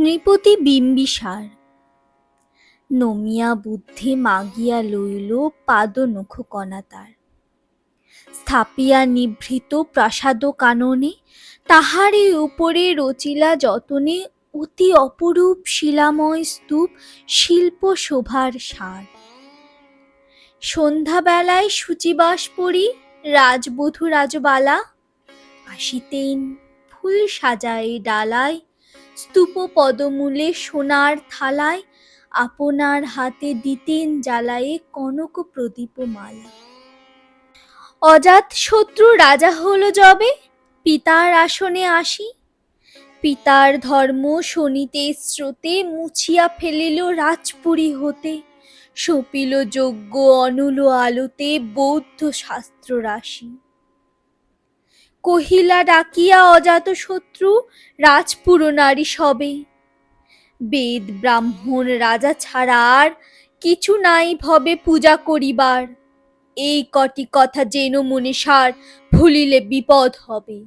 নৃপতি বিম্বিসার। নমিয়া বুদ্ধি মাগিয়া লইল পাদ নখ তার। স্থাপিয়া নিভৃত প্রাসাদ কাননে তাহারে উপরে রচিলা যতনে অতি অপরূপ শিলাময় স্তূপ শিল্প শোভার সার। সন্ধ্যাবেলায় সূচিবাস পরি রাজবধূ রাজবালা। আসিতেন ফুল সাজায়ে ডালায় স্তূপ পদমূলে সোনার থালায় আপনার হাতে দিতেন জ্বালায়ে কনক প্রদীপ মালা অজাত শত্রু রাজা হলো যবে, পিতার আসনে আসি। পিতার ধর্ম শনিতে স্রোতে মুছিয়া ফেলিল রাজপুরী হতে। সপিল যজ্ঞ অনুল আলোতে বৌদ্ধ শাস্ত্র রাশি কহিলা, ডাকিয়া অজাত শত্রু, রাজপুর নারী সবে। বেদ, ব্রাহ্মণ, রাজা ছাড়া আর কিছু নাই ভবে পূজা করিবার। এই কটি কথা যেন মনে সার ভুলিলে বিপদ হবে।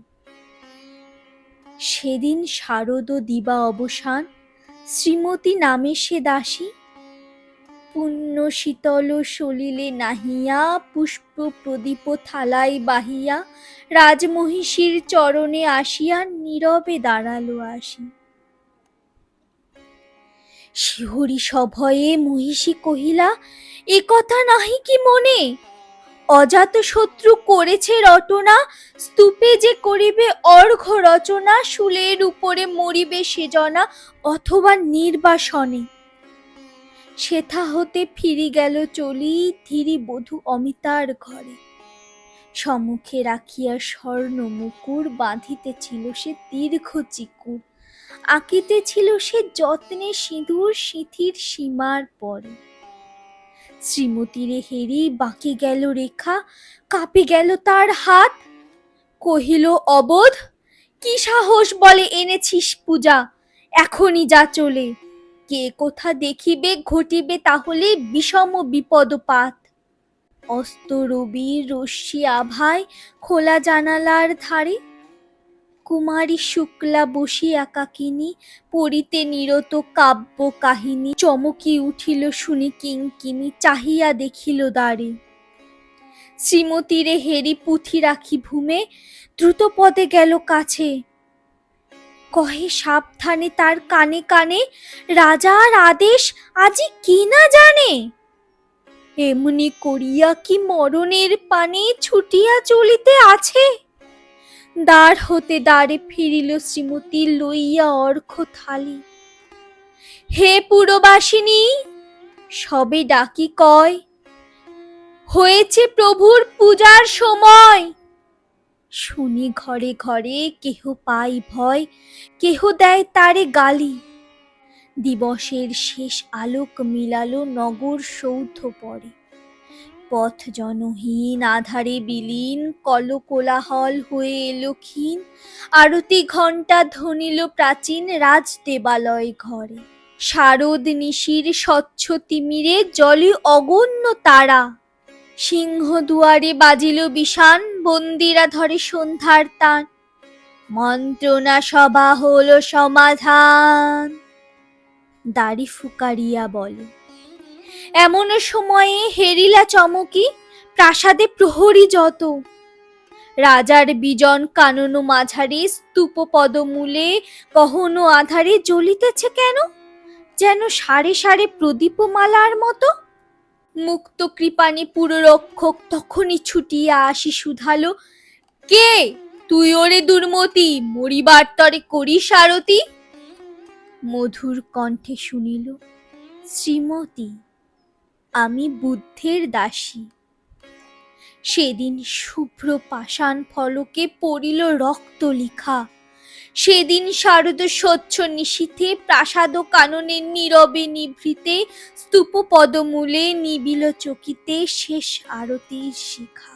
সেদিন শারদ দিবা অবসান, শ্রীমতী নামে সে দাসী পুণ্য শীতল সলিলে নাহিয়া, পুষ্প প্রদীপ থালাই বাহিয়া, রাজমহিষীর চরণে আসিয়া নীরবে দাঁড়াল আসি। শিহরি সভয়ে মহিষী কহিলা, এ কথা নাহি কি মনে? অজাত শত্রু করেছে রটনা, স্তূপে যে করিবে অর্ঘ রচনা, শুলের উপরে মরিবে সেজনা, অথবা নির্বাসনে। সেথা হতে ফিরি গেল চলি ধীরি বধূ অমিতার ঘরে। সম্মুখে রাখিয়া স্বর্ণ মুকুর বাঁধিতেছিল সে দীর্ঘ চিকুর। আঁকিতেছিল সে যত্নে সিঁদুর সিঁথির সীমার পরে। শ্রীমতীরে হেরি, বাঁকে গেল রেখা, কাঁপে গেল তার হাত। কহিল, অবোধ, কি সাহস বলে এনেছিস পূজা? এখনই যা চলে। কে কোথা দেখিবে, ঘটিবে তাহলে বিষম বিপদপাত। অস্ত রবির রশ্মি আভায় খোলা জানালার ধারে। কুমারী শুক্লা বসি একাকিনী, পড়িতে নিরত কাব্য কাহিনী। চমকি উঠিল শুনি কিঙ্কিনি, চাহিয়া দেখিল দ্বারে। শ্রীমতীরে হেরি পুঁথি রাখি ভূমে দ্রুত পদে গেল কাছে। কহে সাবধানে তার কানে কানে, রাজার আদেশ আজি কি না জানে? এমনি করিয়া কি মরণের পানে ছুটিয়া চলিতে আছে? দ্বার হতে দ্বারে ফিরিল শ্রীমতী লইয়া অর্ঘ থালি। হে পুরবাসিনী, সবে ডাকি কয়, হয়েছে প্রভুর পূজার সময়। শুনি ঘরে ঘরে কেহ পাই ভয়, কেহ দেয় তারে গালি। দিবসের শেষ আলোক মিলালো নগর সৌধ পরে। পথ জনহীন, আধারে বিলীন কল কোলাহল হয়ে এলো ক্ষীণ। আরতি ঘণ্টা ধ্বনিল প্রাচীন রাজ দেবালয় ঘরে। শারদ নিশির স্বচ্ছ তিমিরে, জলে অগণ্য তারা। সিংহ দুয়ারে বাজিল বিষান, বন্দিরা ধরে সন্ধ্যার তান। মন্ত্রণা সভা হলো সমাধান। দাড়ি ফুকারিয়া বলে। এমন সময়ে হেরিলা চমকি, প্রাসাদে প্রহরী যত। রাজার বিজন কানন মাঝারে, স্তূপ পদমূলে গহন আধারে জ্বলিতেছে কেন? যেন সারে সারে প্রদীপমালার মতো। মুক্ত কৃপানি পুররক্ষক তখনই ছুটিয়া আসি শুধালো কে? তুই ওরে দুর্মতি, মরিবার তরে করিস আরতি? মধুর কণ্ঠে শুনিল, শ্রীমতী, আমি বুদ্ধের দাসী। সেদিন শুভ্র পাষাণ ফলকে পড়িল রক্ত লিখা। সেদিন শারদ স্বচ্ছ নিশীথে, প্রাসাদ কাননের নীরবে নিভৃতে স্তূপ পদমূলে নিবিল চকিতে শেষ আরতির শিখা।